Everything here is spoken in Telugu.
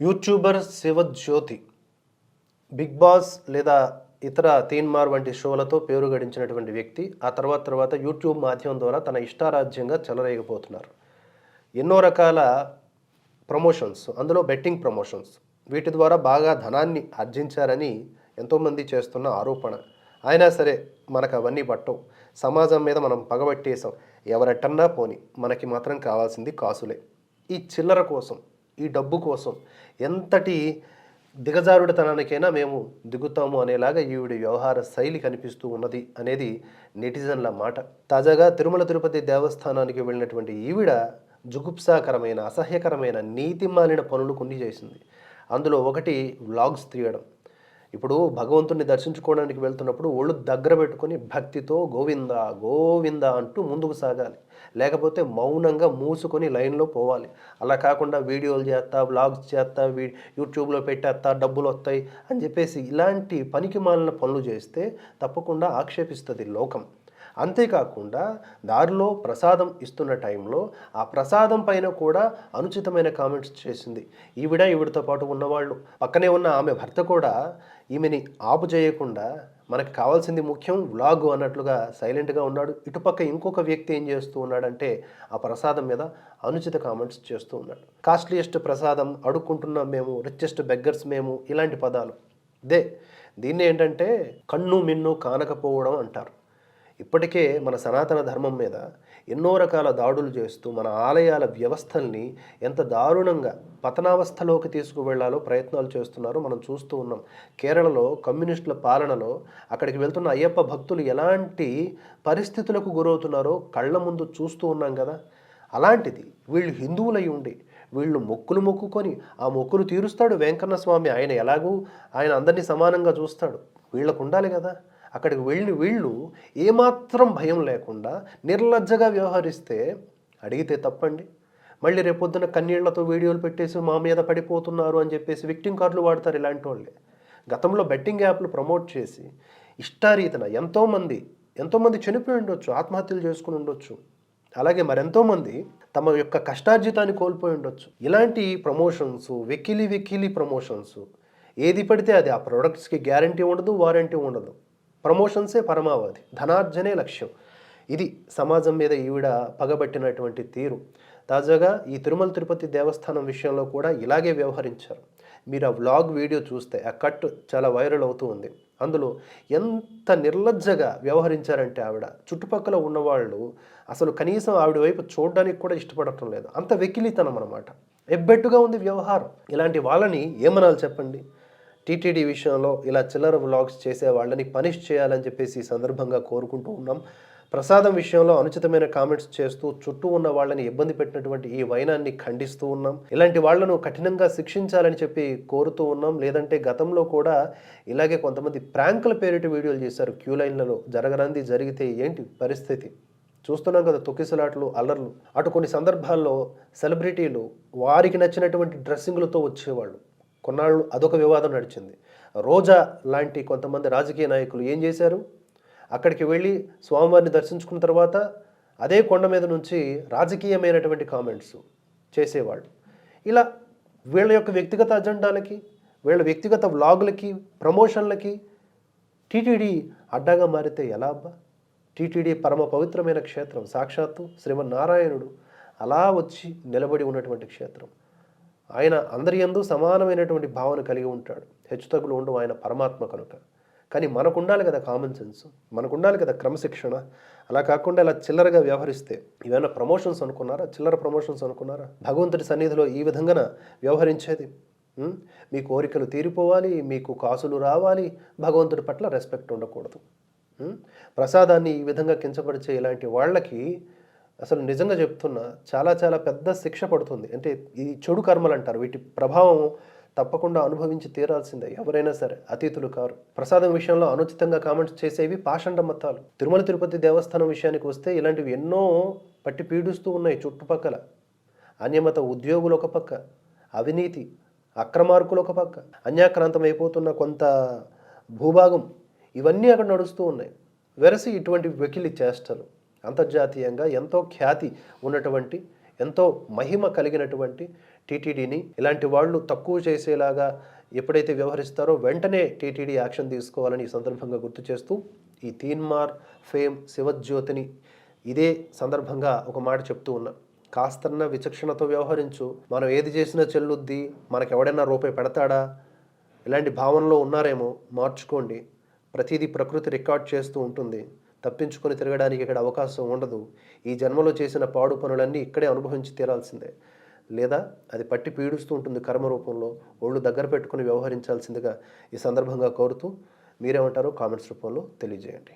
యూట్యూబర్ శివజ్యోతి బిగ్ బాస్ లేదా ఇతర తీన్మార్ వంటి షోలతో పేరు గడించినటువంటి వ్యక్తి ఆ తర్వాత తర్వాత యూట్యూబ్ మాధ్యమం ద్వారా తన ఇష్టారాజ్యంగా చెలరేగిపోతున్నారు. ఎన్నో రకాల ప్రమోషన్స్ అందులో బెట్టింగ్ ప్రమోషన్స్ వీటి ద్వారా బాగా ధనాన్ని ఆర్జించారని ఎంతోమంది చేస్తున్న ఆరోపణ. అయినా సరే మనకు అవన్నీ పట్టవు. సమాజం మీద మనం పగబట్టేసాం ఎవరెట్టన్నా పోని మనకి మాత్రం కావాల్సింది కాసులే. ఈ చిల్లర కోసం ఈ డబ్బు కోసం ఎంతటి దిగజారుడితనానికైనా మేము దిగుతాము అనేలాగా ఈవిడ వ్యవహార శైలి కనిపిస్తూ ఉన్నది అనేది నెటిజన్ల మాట. తాజాగా తిరుమల తిరుపతి దేవస్థానానికి వెళ్ళినటువంటి ఈవిడ జుగుప్సాకరమైన అసహ్యకరమైన నీతి మాలిన పనులు కొన్ని చేసింది. అందులో ఒకటి వ్లాగ్స్ తీయడం. ఇప్పుడు భగవంతుని దర్శించుకోవడానికి వెళ్తున్నప్పుడు ఒళ్ళు దగ్గర పెట్టుకొని భక్తితో గోవింద గోవింద అంటూ ముందుకు సాగాలి. లేకపోతే మౌనంగా మూసుకొని లైన్లో పోవాలి. అలా కాకుండా వీడియోలు చేస్తా వ్లాగ్స్ చేస్తా వీ యూట్యూబ్లో పెట్టేస్తా డబ్బులు వస్తాయి అని చెప్పేసి ఇలాంటి పనికి మాలిన పనులు చేస్తే తప్పకుండా ఆక్షేపిస్తుంది లోకం. అంతేకాకుండా దారిలో ప్రసాదం ఇస్తున్న టైంలో ఆ ప్రసాదం పైన కూడా అనుచితమైన కామెంట్స్ చేసింది. ఈవిడ ఈవిడతో పాటు ఉన్నవాళ్ళు. పక్కనే ఉన్న ఆమె భర్త కూడా ఈమెని ఆపు చేయకుండా మనకు కావాల్సింది ముఖ్యం వ్లాగు అన్నట్లుగా సైలెంట్గా ఉన్నాడు. ఇటుపక్క ఇంకొక వ్యక్తి ఏం చేస్తూ ఉన్నాడంటే ఆ ప్రసాదం మీద అనుచిత కామెంట్స్ చేస్తూ ఉన్నాడు. కాస్ట్లీయెస్ట్ ప్రసాదం అడుక్కుంటున్నాం మేము రిచెస్ట్ బెగ్గర్స్ మేము ఇలాంటి పదాలు. దే దీన్ని ఏంటంటే కన్ను మిన్ను కానకపోవడం అంటారు. ఇప్పటికే మన సనాతన ధర్మం మీద ఎన్నో రకాల దాడులు చేస్తూ మన ఆలయాల వ్యవస్థల్ని ఎంత దారుణంగా పతనావస్థలోకి తీసుకువెళ్ళాలో ప్రయత్నాలు చేస్తున్నారో మనం చూస్తూ ఉన్నాం. కేరళలో కమ్యూనిస్టుల పాలనలో అక్కడికి వెళ్తున్న అయ్యప్ప భక్తులు ఎలాంటి పరిస్థితులకు గురవుతున్నారో కళ్ళ ముందు చూస్తూ ఉన్నాం కదా. అలాంటిది వీళ్ళు హిందువులై ఉండి వీళ్ళు మొక్కులు మొక్కుకొని ఆ మొక్కులు తీరుస్తాడు వెంకన్న స్వామి ఆయన ఎలాగూ ఆయన అందరినీ సమానంగా చూస్తాడు. వీళ్ళకు ఉండాలి కదా. అక్కడికి వెళ్ళి వీళ్ళు ఏమాత్రం భయం లేకుండా నిర్లజ్జగా వ్యవహరిస్తే అడిగితే తప్పండి. మళ్ళీ రేపొద్దున కన్నీళ్ళతో వీడియోలు పెట్టేసి మా మీద పడిపోతున్నారు అని చెప్పేసి విక్టింగ్ కార్డులు వాడతారు ఇలాంటి వాళ్ళే. గతంలో బెట్టింగ్ యాప్లు ప్రమోట్ చేసి ఇష్టారీతన ఎంతోమంది ఎంతోమంది చనిపోయి ఉండొచ్చు ఆత్మహత్యలు చేసుకుని ఉండొచ్చు. అలాగే మరెంతోమంది తమ యొక్క కష్టార్జితాన్ని కోల్పోయి ఉండొచ్చు. ఇలాంటి ప్రమోషన్స్ వెకిలి వెకిలి ప్రమోషన్స్ ఏది పడితే అది ఆ ప్రొడక్ట్స్కి గ్యారంటీ ఉండదు వారంటీ ఉండదు. ప్రమోషన్సే పరమావధి ధనార్జనే లక్ష్యం. ఇది సమాజం మీద ఈవిడ పగబట్టినటువంటి తీరు. తాజాగా ఈ తిరుమల తిరుపతి దేవస్థానం విషయంలో కూడా ఇలాగే వ్యవహరించారు. మీరు ఆ వ్లాగ్ వీడియో చూస్తే ఆ కట్ చాలా వైరల్ అవుతూ ఉంది. అందులో ఎంత నిర్లజ్జగా వ్యవహరించారంటే ఆవిడ. చుట్టుపక్కల ఉన్నవాళ్ళు అసలు కనీసం ఆవిడ వైపు చూడడానికి కూడా ఇష్టపడటం లేదు. అంత వెకిలితనం అనమాట ఎబ్బెట్టుగా ఉంది వ్యవహారం. ఇలాంటి వాళ్ళని ఏమనాలి చెప్పండి? టీటీడీ విషయంలో ఇలా చిల్లర వ్లాగ్స్ చేసే వాళ్ళని పనిష్ చేయాలని చెప్పేసి ఈ సందర్భంగా కోరుకుంటూ ఉన్నాం. ప్రసాదం విషయంలో అనుచితమైన కామెంట్స్ చేస్తూ చుట్టూ ఉన్న వాళ్ళని ఇబ్బంది పెట్టినటువంటి ఈ వైనాన్ని ఖండిస్తూ ఉన్నాం. ఇలాంటి వాళ్ళను కఠినంగా శిక్షించాలని చెప్పి కోరుతూ ఉన్నాం. లేదంటే గతంలో కూడా ఇలాగే కొంతమంది ప్రాంకుల పేరిట వీడియోలు చేశారు. క్యూ లైన్లలో జరగరంది జరిగితే ఏంటి పరిస్థితి? చూస్తున్నాం కదా తొక్కిసలాట్లు అల్లర్లు. అటు కొన్ని సందర్భాల్లో సెలబ్రిటీలు వారికి నచ్చినటువంటి డ్రెస్సింగ్లతో వచ్చేవాళ్ళు. కొన్నాళ్ళు అదొక వివాదం నడిచింది. రోజా లాంటి కొంతమంది రాజకీయ నాయకులు ఏం చేశారు? అక్కడికి వెళ్ళి స్వామివారిని దర్శించుకున్న తర్వాత అదే కొండ మీద నుంచి రాజకీయమైనటువంటి కామెంట్స్ చేసేవాళ్ళు. ఇలా వీళ్ళ యొక్క వ్యక్తిగత అజెండాలకి వీళ్ళ వ్యక్తిగత వ్లాగులకి ప్రమోషన్లకి టీటీడీ అడ్డాగా మారితే ఎలా అబ్బా? టీటీడీ పరమ పవిత్రమైన క్షేత్రం సాక్షాత్తు శ్రీమన్నారాయణుడు అలా వచ్చి నిలబడి ఉన్నటువంటి క్షేత్రం. ఆయన అందరి ఎందు సమానమైనటువంటి భావన కలిగి ఉంటాడు. హెచ్చుతగ్గులు ఉండవు ఆయన పరమాత్మ కనుక. కానీ మనకు ఉండాలి కదా కామన్ సెన్స్ మనకు ఉండాలి కదా క్రమశిక్షణ. అలా కాకుండా ఇలా చిల్లరగా వ్యవహరిస్తే ఇవైనా ప్రమోషన్స్ అనుకున్నారా? చిల్లర ప్రమోషన్స్ అనుకున్నారా? భగవంతుడి సన్నిధిలో ఈ విధంగా వ్యవహరించేది. మీ కోరికలు తీరిపోవాలి మీకు కాసులు రావాలి భగవంతుడి పట్ల రెస్పెక్ట్ ఉండకూడదు. ప్రసాదాన్ని ఈ విధంగా కించపరిచే ఇలాంటి వాళ్ళకి అసలు నిజంగా చెప్తున్నా చాలా చాలా పెద్ద శిక్ష పడుతుంది. అంటే ఈ చెడు కర్మలు అంటారు. వీటి ప్రభావం తప్పకుండా అనుభవించి తీరాల్సిందే. ఎవరైనా సరే అతీతులు కారు. ప్రసాదం విషయంలో అనుచితంగా కామెంట్స్ చేసేవి పాషండ మతాలు. తిరుమల తిరుపతి దేవస్థానం విషయానికి వస్తే ఇలాంటివి ఎన్నో పట్టి పీడిస్తూ ఉన్నాయి చుట్టుపక్కల. అన్యమత ఉద్యోగులు ఒక పక్క అవినీతి అక్రమార్కులు ఒక పక్క అన్యాక్రాంతం అయిపోతున్న కొంత భూభాగం. ఇవన్నీ అక్కడ నడుస్తూ ఉన్నాయి. వెరసి ఇటువంటి వెకిలి చేష్టలు. అంతర్జాతీయంగా ఎంతో ఖ్యాతి ఉన్నటువంటి ఎంతో మహిమ కలిగినటువంటి టీటీడీని ఇలాంటి వాళ్ళు తక్కువ చేసేలాగా ఎప్పుడైతే వ్యవహరిస్తారో వెంటనే టీటీడీ యాక్షన్ తీసుకోవాలని ఈ సందర్భంగా గుర్తు చేస్తూ ఈ తీన్మార్ ఫేమ్ శివజ్యోతిని ఇదే సందర్భంగా ఒక మాట చెప్తూ ఉన్నా. కాస్తన్న విచక్షణతో వ్యవహరించు. మనం ఏది చేసినా చెల్లుద్ది. మనకెవడైనా రూపాయి పెడతాడా? ఇలాంటి భావనలో ఉన్నారేమో. మార్చుకోండి. ప్రతిదీ ప్రకృతి రికార్డ్ చేస్తూ ఉంటుంది. తప్పించుకొని తిరగడానికి ఇక్కడ అవకాశం ఉండదు. ఈ జన్మలో చేసిన పాడు పనులన్నీ ఇక్కడే అనుభవించి తీరాల్సిందే. లేదా అది పట్టి పీడిస్తూ ఉంటుంది కర్మ రూపంలో. ఒళ్ళు దగ్గర పెట్టుకుని వ్యవహరించాల్సిందిగా ఈ సందర్భంగా కోరుతూ మీరేమంటారో కామెంట్స్ రూపంలో తెలియజేయండి.